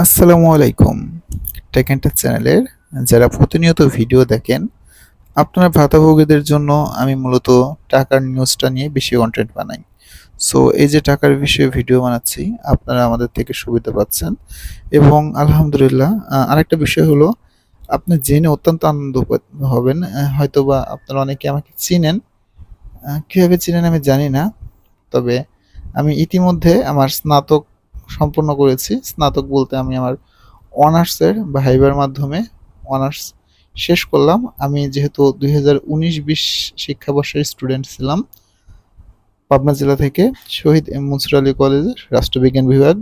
আসসালামু আলাইকুম। Take enter চ্যানেলের যারা প্রতিনিয়ত ভিডিও দেখেন, আপনার ভাতাভোগীদের জন্য আমি মূলত টাকার নিউজটা নিয়ে বেশি কন্টেন্ট বানাই। সো এই যে টাকার বিষয়ে ভিডিও বানাচ্ছি, আপনারা আমাদের থেকে সুবিধা পাচ্ছেন। এবং আলহামদুলিল্লাহ আরেকটা বিষয় হলো, আপনি জেনে অত্যন্ত আনন্দ হবেন হয়তোবা আপনারা অনেকে আমাকে চিনেন। কীভাবে চিনেন আমি জানি না, তবে আমি ইতিমধ্যে আমার স্নাতক সম্পূর্ণ করেছি। স্নাতক বলতে আমি আমার অনার্সের বা হাইবার মাধ্যমে অনার্স শেষ করলাম। আমি যেহেতু দুই হাজার উনিশ বিশ শিক্ষাবর্ষের স্টুডেন্ট ছিলাম পাবনা জেলা থেকে, শহীদ এম মনসুর আলী কলেজের রাষ্ট্রবিজ্ঞান বিভাগ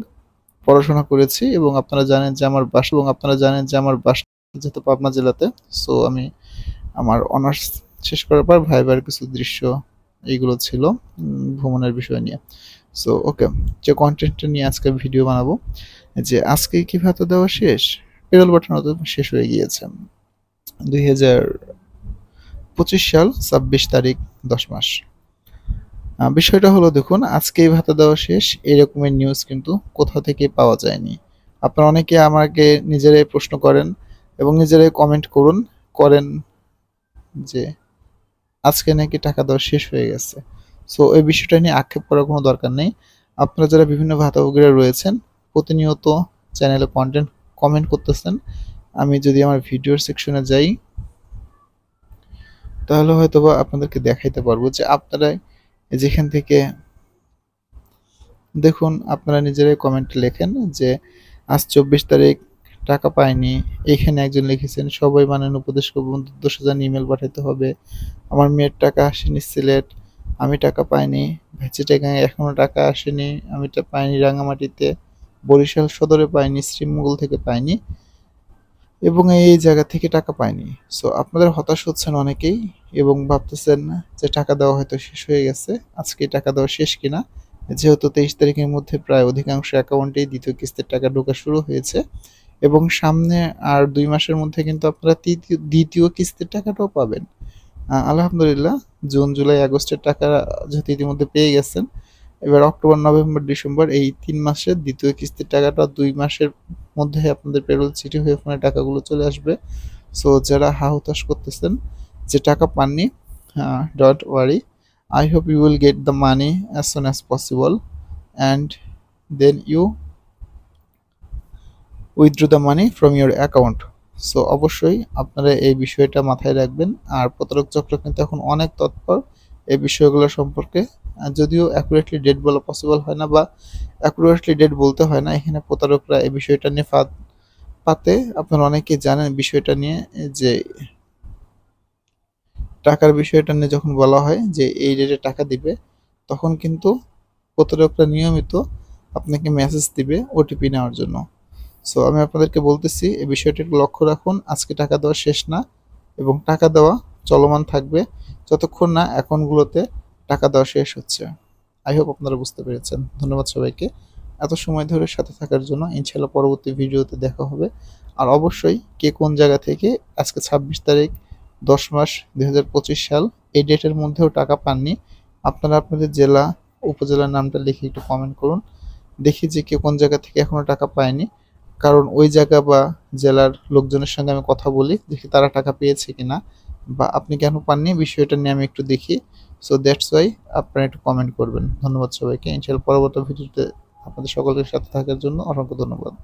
পড়াশোনা করেছি এবং আপনারা জানেন যে আমার বাসা এবং আপনারা জানেন যে আমার বাসা যেহেতু পাবনা জেলাতে সো আমি আমার অনার্স শেষ করার পর ভাইবার কিছু দৃশ্য এইগুলো ছিল ভ্রমণের বিষয় নিয়ে। সো ওকে যে কন্টেন্টটা নিয়ে আজকে ভিডিও বানাবো, যে আজকে কি ভাতা দেওয়া শেষ? পাঠানো তো শেষ হয়ে গিয়েছে। দুই হাজার পঁচিশ সাল, ছাব্বিশ তারিখ, দশ মাস। বিষয়টা হলো দেখুন আজকেই ভাতা দেওয়া শেষ এরকমের নিউজ কিন্তু কোথাও থেকে পাওয়া যায়নি। আপনারা অনেকে আমাকে নিজেরাই প্রশ্ন করেন এবং নিজেরাই কমেন্ট করুন, করেন যে আজকে নাকি টাকা দেওয়া শেষ হয়ে গেছে। সো এই বিষয়টা নিয়ে আক্ষেপ করার কোনো দরকার নেই। আপনারা যারা বিভিন্ন ভাতাভোগীরা রয়েছেন, প্রতিনিয়ত চ্যানেলে কন্টেন্ট কমেন্ট করতেছেন। আমি যদি আমার ভিডিওর সেকশনে যাই, তাহলে হয়তোবা আপনাদেরকে দেখাইতে পারব যে আপনারা যেখান থেকে দেখুন, আপনারা নিজেরাই কমেন্টে লেখেন যে, আজ চব্বিশ তারিখ টাকা পাইনি এখানে একজন লিখেছেন, সবাই মানেন উপদেশ করবেন দশ হাজার ইমেল পাঠাতে হবে। আমার মেয়ের টাকা আসেনি সিলেট, আমি টাকা পাইনি। ভেচিটাগাঁয়ে এখনও টাকা আসেনি, আমি পাইনি রাঙামাটিতে। বরিশাল সদরে পাইনি, শ্রীমঙ্গল থেকে পাইনি এবং এই জায়গা থেকে টাকা পাইনি। সো আপনাদের হতাশ হচ্ছেন অনেকেই এবং ভাবতেছেন যে টাকা দেওয়া হয়তো শেষ হয়ে গেছে। আজকে টাকা দেওয়া শেষ কিনা? যেহেতু তেইশ তারিখের মধ্যে প্রায় অধিকাংশ অ্যাকাউন্টেই দ্বিতীয় কিস্তির টাকা ঢোকা শুরু হয়েছে। এবং সামনে আর দুই মাসের মধ্যে কিন্তু আপনারা তৃতীয়, দ্বিতীয় কিস্তির টাকাটাও পাবেন। আলহামদুলিল্লাহ, জুন, জুলাই, আগস্টের টাকা যেহেতু ইতিমধ্যে পেয়ে গেছেন, এবার অক্টোবর, নভেম্বর, ডিসেম্বর এই তিন মাসের দ্বিতীয় কিস্তির টাকাটা দুই মাসের মধ্যে আপনাদের পেরোল চিঠি হয়ে ফোনে টাকাগুলো চলে আসবে। সো যারা হা হতাশ করতেছেন, যে টাকা পাননি dot worry I hope you will get the money as soon as possible and then you withdraw the money from your account so অবশ্যই আপনারা এই বিষয়টা মাথায় রাখবেন। আর প্রতারক চক্র কিন্তু এখন অনেক তৎপর এই বিষয়গুলো সম্পর্কে। যদিও অ্যাকুরেটলি ডেট বলা পসিবল হয় না বা অ্যাকুরেটলি ডেট বলতে হয় না, এখানে প্রতারকরা এই বিষয়টা নিয়ে ফাঁদ পাতে। আপনারা অনেকেই জানেন বিষয়টা নিয়ে যে টাকার বিষয়টা নিয়ে যখন বলা হয় যে এই ডেটে টাকা দিবে, তখন কিন্তু প্রতারকরা নিয়মিত আপনাকে মেসেজ দিবে ওটিপি নেওয়ার জন্য। সো আমি আপনাদেরকে বলতেছি, এই বিষয়টি একটু লক্ষ্য রাখুন, আজকে টাকা দেওয়া শেষ না এবং টাকা দেওয়া চলমান থাকবে যতক্ষণ না অ্যাকাউন্টগুলোতে টাকা দেওয়া শেষ হচ্ছে। আই হোপ আপনারা বুঝতে পেরেছেন। ধন্যবাদ সবাইকে। এত সময় ধরে সাথে থাকার জন্য ইনশাল্লাহ পরবর্তী ভিডিওতে দেখা হবে। আর অবশ্যই কে কোন জায়গা থেকে আজকে ছাব্বিশ তারিখ, দশ মাস দুই হাজার পঁচিশ সাল, এই ডেটের মধ্যেও টাকা পাননি, আপনারা আপনাদের জেলা, উপজেলার নামটা লিখে একটু কমেন্ট করুন। দেখি যে কে কোন জায়গা থেকে এখনও টাকা পায়নি। কারণ ওই জায়গা বা জেলার লোকজনের সঙ্গে আমি কথা বলি, দেখি তারা টাকা পেয়েছে কিনা বা আপনি কেন পাননি, বিষয়টা নিয়ে আমি একটু দেখি। সো দ্যাটস ওয়াই আপনারা একটু কমেন্ট করবেন। ধন্যবাদ সবাইকে। ইনশাল্লাহ পরবর্তী ভিডিওতে আপনাদের সকলের সাথে থাকার জন্য অসংখ্য ধন্যবাদ।